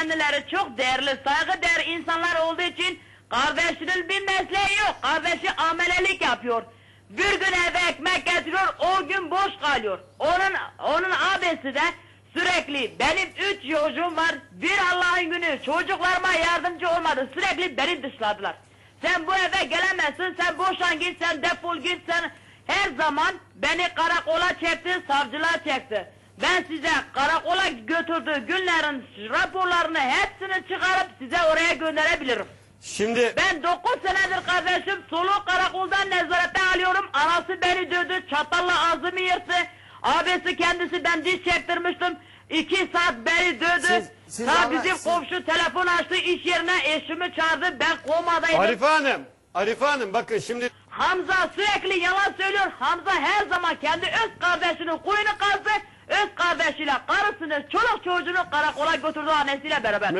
kendileri çok değerli, saygıdeğer insanlar olduğu için kardeşinin bir mesleği yok. Kardeşi amelelik yapıyor. Bir gün eve ekmek getiriyor, o gün boş kalıyor. Onun onun abisi de sürekli benim üç çocuğum var, bir Allah'ın günü çocuklarıma yardımcı olmadı. Sürekli beni dışladılar. Sen bu eve gelemezsin, sen boşan git, sen defol git, sen her zaman beni karakola çekti, savcılığa çekti. Ben size karakola götürdüğü günlerin raporlarını hepsini çıkarıp size oraya gönderebilirim. Şimdi Ben 9 senedir kardeşim solu karakoldan nezarete alıyorum. Anası beni dövdü, çatalla ağzımı yırttı. Abisi kendisi ben diş çektirmiştim. 2 saat beni dövdü. Siz- siz Ta ama- bizim siz- komşu telefon açtı iş yerine eşimi çağırdı. Ben komadaydım. Arife Hanım, Arife Hanım bakın şimdi Hamza sürekli yalan söylüyor. Hamza her zaman kendi öz kardeşinin kuyunu kazdı. Kardeşiyle karısını, çoluk çocuğunu karakola götürdü annesiyle beraber.